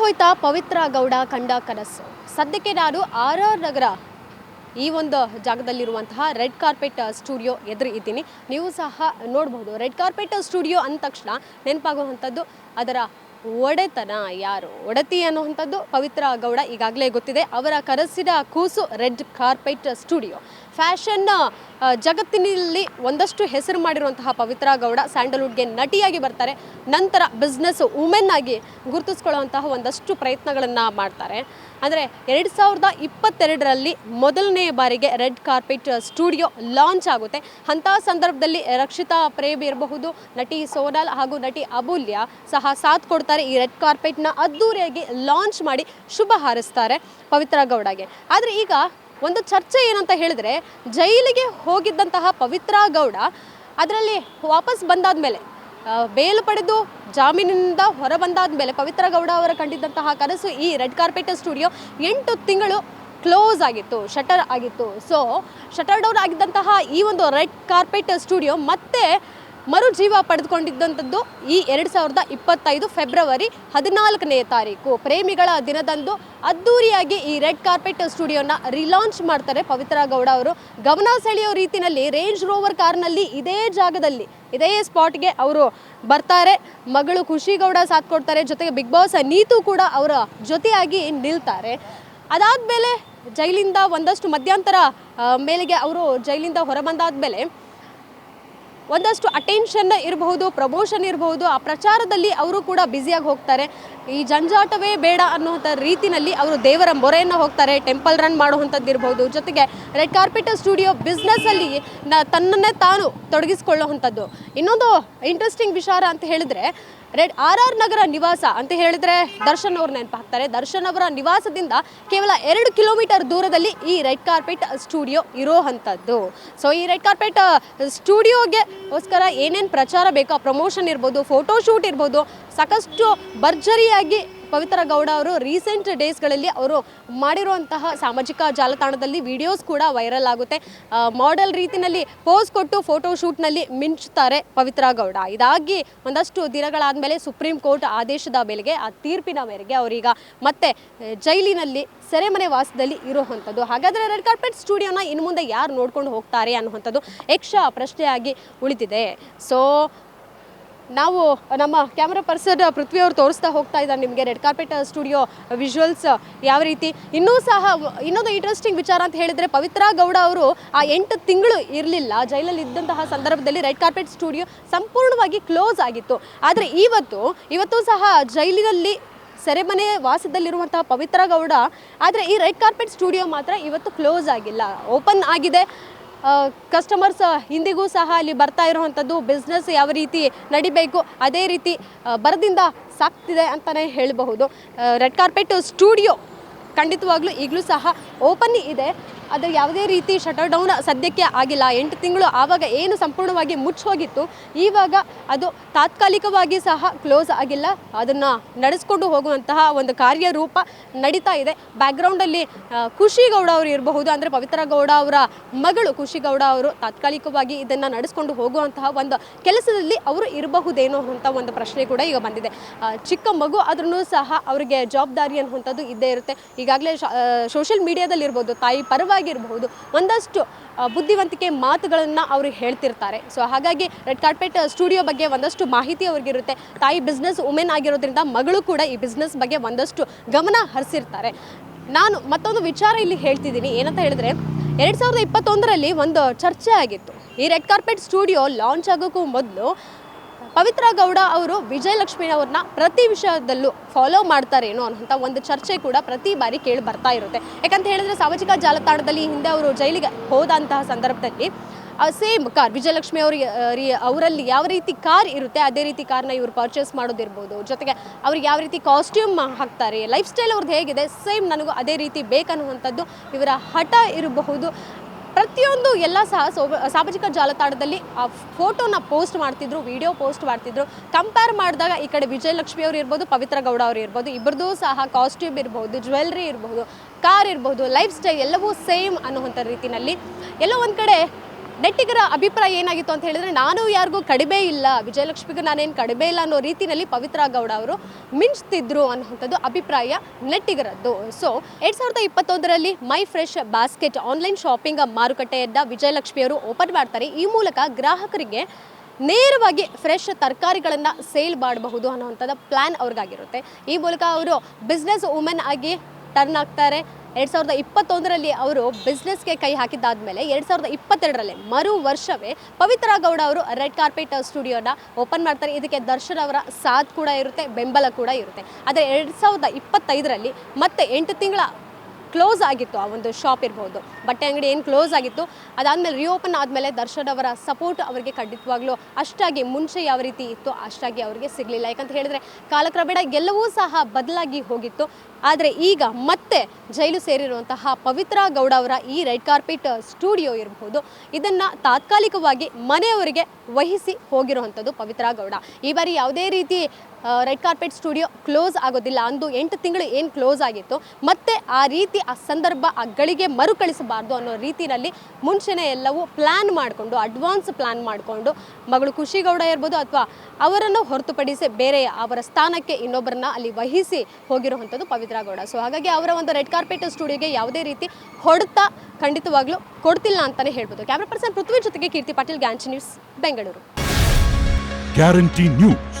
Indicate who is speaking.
Speaker 1: ಹೋಯ್ತಾ ಪವಿತ್ರ ಗೌಡ ಕಂಡ ಕನಸು. ಸದ್ಯಕ್ಕೆ ನಾನು ಆರ್ ಆರ್ ನಗರ ಈ ಒಂದು ಜಾಗದಲ್ಲಿರುವಂತಹ ರೆಡ್ ಕಾರ್ಪೆಟ್ ಸ್ಟುಡಿಯೋ ಎದುರು ಇದ್ದೀನಿ. ನೀವು ಸಹ ನೋಡಬಹುದು ರೆಡ್ ಕಾರ್ಪೆಟ್ ಸ್ಟುಡಿಯೋ ಅಂದ ತಕ್ಷಣ ನೆನಪಾಗುವಂಥದ್ದು ಅದರ ಒಡೆತನ ಯಾರು? ಒಡತಿ ಅನ್ನುವಂಥದ್ದು ಪವಿತ್ರ ಗೌಡ ಈಗಾಗಲೇ ಗೊತ್ತಿದೆ. ಅವರ ಕನಸಿನ ಕೂಸು ರೆಡ್ ಕಾರ್ಪೆಟ್ ಸ್ಟುಡಿಯೋ. ಫ್ಯಾಷನ್ ಜಗತ್ತಿನಲ್ಲಿ ಒಂದಷ್ಟು ಹೆಸರು ಮಾಡಿರುವಂತಹ ಪವಿತ್ರ ಗೌಡ ಸ್ಯಾಂಡಲ್ವುಡ್ಗೆ ನಟಿಯಾಗಿ ಬರ್ತಾರೆ. ನಂತರ ಬಿಸ್ನೆಸ್ ವುಮೆನ್ ಆಗಿ ಗುರುತಿಸ್ಕೊಳ್ಳುವಂತಹ ಒಂದಷ್ಟು ಪ್ರಯತ್ನಗಳನ್ನು ಮಾಡ್ತಾರೆ. ಅಂದರೆ ಎರಡು ಸಾವಿರದ ಇಪ್ಪತ್ತೆರಡರಲ್ಲಿ ಮೊದಲನೇ ಬಾರಿಗೆ ರೆಡ್ ಕಾರ್ಪೆಟ್ ಸ್ಟುಡಿಯೋ ಲಾಂಚ್ ಆಗುತ್ತೆ. ಅಂತಹ ಸಂದರ್ಭದಲ್ಲಿ ರಕ್ಷಿತಾ ಪ್ರೇಮ್ ಇರಬಹುದು, ನಟಿ ಸೋನಾಲ್ ಹಾಗೂ ನಟಿ ಅಬೂಲ್ಯ ಸಹ ಸಾಥ್ ಕೊಡ್ತಾರೆ ಈ ರೆಡ್ ಕಾರ್ಪೆಟ್ನ ಅದ್ದೂರಿಯಾಗಿ ಲಾಂಚ್ ಮಾಡಿ ಶುಭ ಹಾರಿಸ್ತಾರೆ ಪವಿತ್ರ ಗೌಡಗೆ. ಆದರೆ ಈಗ ಒಂದು ಚರ್ಚೆ ಏನಂತ ಹೇಳಿದ್ರೆ, ಜೈಲಿಗೆ ಹೋಗಿದ್ದಂತಹ ಪವಿತ್ರ ಗೌಡ ಅದರಲ್ಲಿ ವಾಪಸ್ ಬಂದಾದ ಮೇಲೆ ಬೇಲು ಪಡೆದು ಜಾಮೀನಿನಿಂದ ಹೊರ ಬಂದಾದ ಮೇಲೆ ಪವಿತ್ರ ಗೌಡ ಅವರ ಕಂಡಿದ್ದಂತಹ ಕನಸು ಈ ರೆಡ್ ಕಾರ್ಪೆಟ್ ಸ್ಟುಡಿಯೋ ಎಂಟು ತಿಂಗಳು ಕ್ಲೋಸ್ ಆಗಿತ್ತು, ಶಟರ್ ಆಗಿತ್ತು. ಸೊ ಶಟರ್ ಡೌನ್ ಆಗಿದ್ದಂತಹ ಈ ಒಂದು ರೆಡ್ ಕಾರ್ಪೆಟ್ ಸ್ಟುಡಿಯೋ ಮತ್ತೆ ಮರುಜೀವ ಪಡೆದುಕೊಂಡಿದ್ದಂಥದ್ದು ಈ ಎರಡು ಸಾವಿರದ ಇಪ್ಪತ್ತೈದು ಫೆಬ್ರವರಿ ಹದಿನಾಲ್ಕನೇ ತಾರೀಕು. ಪ್ರೇಮಿಗಳ ದಿನದಂದು ಅದ್ದೂರಿಯಾಗಿ ಈ ರೆಡ್ ಕಾರ್ಪೆಟ್ ಸ್ಟುಡಿಯೋನ ರಿಲಾಂಚ್ ಮಾಡ್ತಾರೆ ಪವಿತ್ರ ಗೌಡ ಅವರು. ಗಮನ ಸೆಳೆಯೋ ರೀತಿಯಲ್ಲಿ ರೇಂಜ್ ರೋವರ್ ಕಾರ್ನಲ್ಲಿ ಇದೇ ಜಾಗದಲ್ಲಿ, ಇದೇ ಸ್ಪಾಟ್ಗೆ ಅವರು ಬರ್ತಾರೆ. ಮಗಳು ಖುಷಿ ಗೌಡ ಸಾಥ್ ಕೊಡ್ತಾರೆ. ಜೊತೆಗೆ ಬಿಗ್ ಬಾಸ್ ನೀತು ಕೂಡ ಅವರ ಜೊತೆಯಾಗಿ ನಿಲ್ತಾರೆ. ಅದಾದ ಮೇಲೆ ಜೈಲಿಂದ ಒಂದಷ್ಟು ಮಧ್ಯಂತರ ಮೇಲೆಗೆ ಅವರು ಜೈಲಿಂದ ಹೊರಬಂದಾದ್ಮೇಲೆ ಒಂದಷ್ಟು ಅಟೆನ್ಷನ್ ಇರಬಹುದು ಪ್ರಮೋಷನ್ ಇರಬಹುದು. ಆ ಪ್ರಚಾರದಲ್ಲಿ ಅವರು ಕೂಡ ಬ್ಯುಸಿಯಾಗಿ ಹೋಗ್ತಾರೆ. ಈ ಜಂಜಾಟವೇ ಬೇಡ ಅನ್ನುವಂಥ ರೀತಿಯಲ್ಲಿ ಅವರು ದೇವರ ಮೊರೆಯನ್ನು ಹೋಗ್ತಾರೆ ಟೆಂಪಲ್ ರನ್ ಮಾಡುವಂಥದ್ದು ಇರ್ಬೋದು ಜೊತೆಗೆ ರೆಡ್ ಕಾರ್ಪೆಟ್ ಸ್ಟುಡಿಯೋ ಬಿಸ್ನೆಸ್ಸಲ್ಲಿ ನ ತನ್ನನ್ನೇ ತಾನು ತೊಡಗಿಸ್ಕೊಳ್ಳುವಂಥದ್ದು. ಇನ್ನೊಂದು ಇಂಟ್ರೆಸ್ಟಿಂಗ್ ವಿಚಾರ ಅಂತ ಹೇಳಿದ್ರೆ, ರೆಡ್ ಆರ್ ಆರ್ ನಗರ ನಿವಾಸ ಅಂತ ಹೇಳಿದ್ರೆ ದರ್ಶನ್ ಅವ್ರು ನೆನಪಾಗ್ತಾರೆ. ದರ್ಶನ್ ಅವರ ನಿವಾಸದಿಂದ ಕೇವಲ ಎರಡು ಕಿಲೋಮೀಟರ್ ದೂರದಲ್ಲಿ ಈ ರೆಡ್ ಕಾರ್ಪೆಟ್ ಸ್ಟುಡಿಯೋ ಇರೋ ಅಂಥದ್ದು. ಸೊ ಈ ರೆಡ್ ಕಾರ್ಪೆಟ್ ಸ್ಟುಡಿಯೋಗೆ ಗೋಸ್ಕರ ಏನೇನು ಪ್ರಚಾರ ಬೇಕೋ ಪ್ರಮೋಷನ್ ಇರ್ಬೋದು ಫೋಟೋ ಶೂಟ್ ಇರ್ಬೋದು ಸಾಕಷ್ಟು ಭರ್ಜರಿಯಾಗಿ ಪವಿತ್ರ ಗೌಡ ಅವರು ರೀಸೆಂಟ್ ಡೇಸ್ಗಳಲ್ಲಿ ಅವರು ಮಾಡಿರುವಂತಹ ಸಾಮಾಜಿಕ ಜಾಲತಾಣದಲ್ಲಿ ವಿಡಿಯೋಸ್ ಕೂಡ ವೈರಲ್ ಆಗುತ್ತೆ. ಮಾಡೆಲ್ ರೀತಿಯಲ್ಲಿ ಪೋಸ್ ಕೊಟ್ಟು ಫೋಟೋ ಶೂಟ್ನಲ್ಲಿ ಮಿಂಚುತ್ತಾರೆ ಪವಿತ್ರ ಗೌಡ. ಇದಾಗಿ ಒಂದಷ್ಟು ದಿನಗಳಾದಮೇಲೆ ಸುಪ್ರೀಂ ಕೋರ್ಟ್ ಆದೇಶದ ಮೇರೆಗೆ ಆ ತೀರ್ಪಿನ ಮೇರೆಗೆ ಅವರೀಗ ಮತ್ತೆ ಜೈಲಿನಲ್ಲಿ ಸೆರೆಮನೆ ವಾಸದಲ್ಲಿ ಇರುವಂಥದ್ದು. ಹಾಗಾದರೆ ರೆಡ್ ಕಾರ್ಪೆಟ್ ಸ್ಟುಡಿಯೋನ ಇನ್ನು ಮುಂದೆ ಯಾರು ನೋಡ್ಕೊಂಡು ಹೋಗ್ತಾರೆ ಅನ್ನುವಂಥದ್ದು ಯಕ್ಷ ಪ್ರಶ್ನೆಯಾಗಿ ಉಳಿದಿದೆ. ಸೊ ನಾವು ನಮ್ಮ ಕ್ಯಾಮ್ರಾ ಪರ್ಸನ್ ಪೃಥ್ವಿ ಅವರು ತೋರಿಸ್ತಾ ಹೋಗ್ತಾ ಇದ್ದಾರೆ ನಿಮಗೆ ರೆಡ್ ಕಾರ್ಪೆಟ್ ಸ್ಟುಡಿಯೋ ವಿಜುವಲ್ಸ್ ಯಾವ ರೀತಿ. ಇನ್ನೂ ಸಹ ಇನ್ನೊಂದು ಇಂಟ್ರೆಸ್ಟಿಂಗ್ ವಿಚಾರ ಅಂತ ಹೇಳಿದರೆ ಪವಿತ್ರ ಗೌಡ ಅವರು ಆ ಎಂಟು ತಿಂಗಳು ಇರಲಿಲ್ಲ. ಜೈಲಲ್ಲಿ ಇದ್ದಂತಹ ಸಂದರ್ಭದಲ್ಲಿ ರೆಡ್ ಕಾರ್ಪೆಟ್ ಸ್ಟುಡಿಯೋ ಸಂಪೂರ್ಣವಾಗಿ ಕ್ಲೋಸ್ ಆಗಿತ್ತು. ಆದರೆ ಇವತ್ತು ಇವತ್ತು ಸಹ ಜೈಲಿನಲ್ಲಿ ಸೆರೆಮನೆ ವಾಸದಲ್ಲಿರುವಂತಹ ಪವಿತ್ರ ಗೌಡ, ಆದರೆ ಈ ರೆಡ್ ಕಾರ್ಪೆಟ್ ಸ್ಟುಡಿಯೋ ಮಾತ್ರ ಇವತ್ತು ಕ್ಲೋಸ್ ಆಗಿಲ್ಲ. ಓಪನ್ ಆಗಿದೆ. ಕಸ್ಟಮರ್ಸ್ ಇಂದಿಗೂ ಸಹ ಅಲ್ಲಿ ಬರ್ತಾ ಇರುವಂಥದ್ದು ಬಿಸ್ನೆಸ್ ಯಾವ ರೀತಿ ನಡಿಬೇಕು, ಅದೇ ರೀತಿ ಬರದಿಂದ ಸಾಕ್ತಿದೆ ಅಂತಲೇ ಹೇಳಬಹುದು. ರೆಡ್ ಕಾರ್ಪೆಟ್ ಸ್ಟುಡಿಯೋ ಖಂಡಿತವಾಗ್ಲೂ ಈಗಲೂ ಸಹ ಓಪನ್ ಇದೆ. ಅದು ಯಾವುದೇ ರೀತಿ ಶಟರ್ ಡೌನ್ ಸದ್ಯಕ್ಕೆ ಆಗಿಲ್ಲ. ಎಂಟು ತಿಂಗಳು ಆವಾಗ ಏನು ಸಂಪೂರ್ಣವಾಗಿ ಮುಚ್ಚೋಗಿತ್ತು. ಈವಾಗ ಅದು ತಾತ್ಕಾಲಿಕವಾಗಿ ಸಹ ಕ್ಲೋಸ್ ಆಗಿಲ್ಲ. ಅದನ್ನು ನಡೆಸ್ಕೊಂಡು ಹೋಗುವಂತಹ ಒಂದು ಕಾರ್ಯರೂಪ ನಡೀತಾ ಇದೆ. ಬ್ಯಾಕ್ಗ್ರೌಂಡಲ್ಲಿ ಖುಷಿ ಗೌಡ ಅವರು ಇರಬಹುದು. ಅಂದರೆ ಪವಿತ್ರ ಗೌಡ ಅವರ ಮಗಳು ಖುಷಿ ಗೌಡ ಅವರು ತಾತ್ಕಾಲಿಕವಾಗಿ ಇದನ್ನು ನಡೆಸ್ಕೊಂಡು ಹೋಗುವಂತಹ ಒಂದು ಕೆಲಸದಲ್ಲಿ ಅವರು ಇರಬಹುದೇನೋ ಅಂತ ಒಂದು ಪ್ರಶ್ನೆ ಕೂಡ ಈಗ ಬಂದಿದೆ. ಚಿಕ್ಕ ಮಗು ಆದ್ರೂ ಸಹ ಅವರಿಗೆ ಜವಾಬ್ದಾರಿ ಅನ್ನುವಂಥದ್ದು ಇದ್ದೇ ಇರುತ್ತೆ. ಈಗಾಗಲೇ ಸೋಷಿಯಲ್ ಮೀಡಿಯಾದಲ್ಲಿ ಇರ್ಬೋದು ತಾಯಿ ಪರವಾಗಿರಬಹುದು ಒಂದಷ್ಟು ಬುದ್ಧಿವಂತಿಕೆ ಮಾತುಗಳನ್ನು ಅವರು ಹೇಳ್ತಿರ್ತಾರೆ. ಸೊ ಹಾಗಾಗಿ ರೆಡ್ ಕಾರ್ಪೆಟ್ ಸ್ಟುಡಿಯೋ ಬಗ್ಗೆ ಒಂದಷ್ಟು ಮಾಹಿತಿ ಅವ್ರಿಗಿರುತ್ತೆ. ತಾಯಿ ಬಿಸ್ನೆಸ್ ವುಮೆನ್ ಆಗಿರೋದ್ರಿಂದ ಮಗಳು ಕೂಡ ಈ ಬಿಸ್ನೆಸ್ ಬಗ್ಗೆ ಒಂದಷ್ಟು ಗಮನ ಹರಿಸಿರ್ತಾರೆ. ನಾನು ಮತ್ತೊಂದು ವಿಚಾರ ಇಲ್ಲಿ ಹೇಳ್ತಿದ್ದೀನಿ. ಏನಂತ ಹೇಳಿದ್ರೆ, ಎರಡು ಸಾವಿರದ ಇಪ್ಪತ್ತೊಂದರಲ್ಲಿ ಒಂದು ಚರ್ಚೆ ಆಗಿತ್ತು. ಈ ರೆಡ್ ಕಾರ್ಪೆಟ್ ಸ್ಟುಡಿಯೋ ಲಾಂಚ್ ಆಗೋಕ್ಕೂ ಮೊದಲು ಪವಿತ್ರ ಗೌಡ ಅವರು ವಿಜಯಲಕ್ಷ್ಮಿನವ್ರನ್ನ ಪ್ರತಿ ವಿಷಯದಲ್ಲೂ ಫಾಲೋ ಮಾಡ್ತಾರೇನೋ ಅನ್ನೋಂಥ ಒಂದು ಚರ್ಚೆ ಕೂಡ ಪ್ರತಿ ಬಾರಿ ಕೇಳಿ ಬರ್ತಾ ಇರುತ್ತೆ. ಯಾಕಂತ ಹೇಳಿದ್ರೆ ಸಾಮಾಜಿಕ ಜಾಲತಾಣದಲ್ಲಿ ಹಿಂದೆ ಅವರು ಜೈಲಿಗೆ ಹೋದಂತಹ ಸಂದರ್ಭದಲ್ಲಿ ಸೇಮ್ ಕಾರ್ ವಿಜಯಲಕ್ಷ್ಮಿ ಅವ್ರಿಗೆ ಅವರಲ್ಲಿ ಯಾವ ರೀತಿ ಕಾರ್ ಇರುತ್ತೆ, ಅದೇ ರೀತಿ ಕಾರ್ನ ಇವರು ಪರ್ಚೇಸ್ ಮಾಡೋದಿರ್ಬೋದು. ಜೊತೆಗೆ ಅವ್ರಿಗೆ ಯಾವ ರೀತಿ ಕಾಸ್ಟ್ಯೂಮ್ ಹಾಕ್ತಾರೆ ಲೈಫ್ ಸ್ಟೈಲ್ ಅವ್ರದ್ದು ಹೇಗಿದೆ ಸೇಮ್ ನನಗೂ ಅದೇ ರೀತಿ ಬೇಕನ್ನುವಂಥದ್ದು ಇವರ ಹಠ ಇರಬಹುದು. ಪ್ರತಿಯೊಂದು ಎಲ್ಲ ಸಹ ಸಾಮಾಜಿಕ ಜಾಲತಾಣದಲ್ಲಿ ಆ ಫೋಟೋನ ಪೋಸ್ಟ್ ಮಾಡ್ತಿದ್ರು, ವಿಡಿಯೋ ಪೋಸ್ಟ್ ಮಾಡ್ತಿದ್ರು. ಕಂಪೇರ್ ಮಾಡಿದಾಗ ಈ ಕಡೆ ವಿಜಯಲಕ್ಷ್ಮಿ ಅವರು ಇರ್ಬೋದು, ಪವಿತ್ರ ಗೌಡ ಅವರು ಇರ್ಬೋದು ಇಬ್ಬರದು ಸಹ ಕಾಸ್ಟ್ಯೂಮ್ ಇರ್ಬೋದು ಜ್ಯುವೆಲ್ರಿ ಇರ್ಬೋದು ಕಾರ್ ಇರ್ಬೋದು ಲೈಫ್ ಸ್ಟೈಲ್ ಎಲ್ಲವೂ ಸೇಮ್ ಅನ್ನುವಂಥ ರೀತಿಯಲ್ಲಿ. ಎಲ್ಲೋ ಒಂದು ಕಡೆ ನೆಟ್ಟಿಗರ ಅಭಿಪ್ರಾಯ ಏನಾಗಿತ್ತು ಅಂತ ಹೇಳಿದ್ರೆ, ನಾನು ಯಾರಿಗೂ ಕಡಿಮೆ ಇಲ್ಲ, ವಿಜಯಲಕ್ಷ್ಮಿಗೂ ನಾನೇನು ಕಡಿಮೆ ಇಲ್ಲ ಅನ್ನೋ ರೀತಿಯಲ್ಲಿ ಪವಿತ್ರ ಗೌಡ ಅವರು ಮಿಂಚ್ತಿದ್ರು ಅನ್ನುವಂಥದ್ದು ಅಭಿಪ್ರಾಯ ನೆಟ್ಟಿಗರದ್ದು ಸೊ ಎರಡ್ ಸಾವಿರದ ಇಪ್ಪತ್ತೊಂದರಲ್ಲಿ my fresh basket online shopping ಮಾರುಕಟ್ಟೆಯನ್ನ ವಿಜಯಲಕ್ಷ್ಮಿಯವರು ಓಪನ್ ಮಾಡ್ತಾರೆ. ಈ ಮೂಲಕ ಗ್ರಾಹಕರಿಗೆ ನೇರವಾಗಿ ಫ್ರೆಶ್ ತರಕಾರಿಗಳನ್ನು ಸೇಲ್ ಮಾಡಬಹುದು ಅನ್ನುವಂಥದ್ದು ಪ್ಲ್ಯಾನ್ ಅವ್ರಿಗಾಗಿರುತ್ತೆ. ಈ ಮೂಲಕ ಅವರು ಬಿಸ್ನೆಸ್ ವುಮೆನ್ ಆಗಿ ಟರ್ನ್ ಆಗ್ತಾರೆ. ಎರಡು ಸಾವಿರದ ಇಪ್ಪತ್ತೊಂದರಲ್ಲಿ ಅವರು ಬಿಸ್ನೆಸ್ಗೆ ಕೈ ಹಾಕಿದ್ದಾದ್ಮೇಲೆ ಎರಡು ಸಾವಿರದ ಇಪ್ಪತ್ತೆರಡರಲ್ಲಿ ಮರು ವರ್ಷವೇ ಪವಿತ್ರ ಗೌಡ ಅವರು ರೆಡ್ ಕಾರ್ಪೆಟ್ ಸ್ಟುಡಿಯೋನ ಓಪನ್ ಮಾಡ್ತಾರೆ. ಇದಕ್ಕೆ ದರ್ಶನ್ ಅವರ ಸಾಥ್ ಕೂಡ ಇರುತ್ತೆ, ಬೆಂಬಲ ಕೂಡ ಇರುತ್ತೆ. ಆದರೆ ಎರಡು ಸಾವಿರದ ಇಪ್ಪತ್ತೈದರಲ್ಲಿ ಮತ್ತೆ ಎಂಟು ತಿಂಗಳ ಕ್ಲೋಸ್ ಆಗಿತ್ತು ಆ ಒಂದು ಶಾಪ್ ಇರ್ಬೋದು. ಬಟ್ಟೆ ಅಂಗಡಿ ಏನು ಕ್ಲೋಸ್ ಆಗಿತ್ತು, ಅದಾದಮೇಲೆ ರಿಓಪನ್ ಆದಮೇಲೆ ದರ್ಶನ್ ಅವರ ಸಪೋರ್ಟ್ ಅವರಿಗೆ ಖಂಡಿತವಾಗ್ಲೂ ಅಷ್ಟಾಗಿ ಮುಂಚೆ ಯಾವ ರೀತಿ ಇತ್ತು, ಅಷ್ಟಾಗಿ ಅವರಿಗೆ ಸಿಗಲಿಲ್ಲ. ಯಾಕಂತ ಹೇಳಿದ್ರೆ ಕಾಲಕ್ರಮೇಣ ಎಲ್ಲವೂ ಸಹ ಬದಲಾಗಿ ಹೋಗಿತ್ತು. ಆದರೆ ಈಗ ಮತ್ತೆ ಜೈಲು ಸೇರಿರುವಂತಹ ಪವಿತ್ರ ಗೌಡ ಅವರ ಈ ರೆಡ್ ಕಾರ್ಪೆಟ್ ಸ್ಟುಡಿಯೋ ಇರಬಹುದು ಇದನ್ನು ತಾತ್ಕಾಲಿಕವಾಗಿ ಮನೆಯವರಿಗೆ ವಹಿಸಿ ಹೋಗಿರುವಂಥದ್ದು ಪವಿತ್ರ ಗೌಡ. ಈ ಬಾರಿ ಯಾವುದೇ ರೀತಿ ರೆಡ್ ಕಾರ್ಪೆಟ್ ಸ್ಟುಡಿಯೋ ಕ್ಲೋಸ್ ಆಗೋದಿಲ್ಲ. ಅಂದು ಎಂಟು ತಿಂಗಳು ಏನು ಕ್ಲೋಸ್ ಆಗಿತ್ತು, ಮತ್ತೆ ಆ ರೀತಿ, ಆ ಸಂದರ್ಭ, ಆ ಗಳಿಗೆ ಮರುಕಳಿಸಬಾರ್ದು ಅನ್ನೋ ರೀತಿಯಲ್ಲಿ ಮುಂಚೆನೇ ಎಲ್ಲವೂ ಪ್ಲ್ಯಾನ್ ಮಾಡಿಕೊಂಡು ಅಡ್ವಾನ್ಸ್ ಪ್ಲ್ಯಾನ್ ಮಾಡಿಕೊಂಡು, ಮಗಳು ಖುಷಿಗೌಡ ಇರ್ಬೋದು ಅಥವಾ ಅವರನ್ನು ಹೊರತುಪಡಿಸಿ ಬೇರೆ ಅವರ ಸ್ಥಾನಕ್ಕೆ ಇನ್ನೊಬ್ಬರನ್ನ ಅಲ್ಲಿ ವಹಿಸಿ ಹೋಗಿರುವಂಥದ್ದು ಪವಿತ್ರ ಗೌಡ ಸೊ ಹಾಗಾಗಿ ಅವರ ಒಂದು ರೆಡ್ ಕಾರ್ಪೆಟ್ ಸ್ಟುಡಿಯೋಗೆ ಯಾವುದೇ ರೀತಿ ಹೊಡೆತ ಖಂಡಿತವಾಗ್ಲೂ ಕೊಡ್ತಿಲ್ಲ ಅಂತಲೇ ಹೇಳ್ಬೋದು. ಕ್ಯಾಮ್ರಾ ಪರ್ಸನ್ ಪೃಥ್ವಿ ಜೊತೆಗೆ ಕೀರ್ತಿ ಪಾಟೀಲ್ ಗ್ಯಾಂಚ್ ನ್ಯೂಸ್ ಬೆಂಗಳೂರು
Speaker 2: ಗ್ಯಾರಂಟಿ ನ್ಯೂಸ್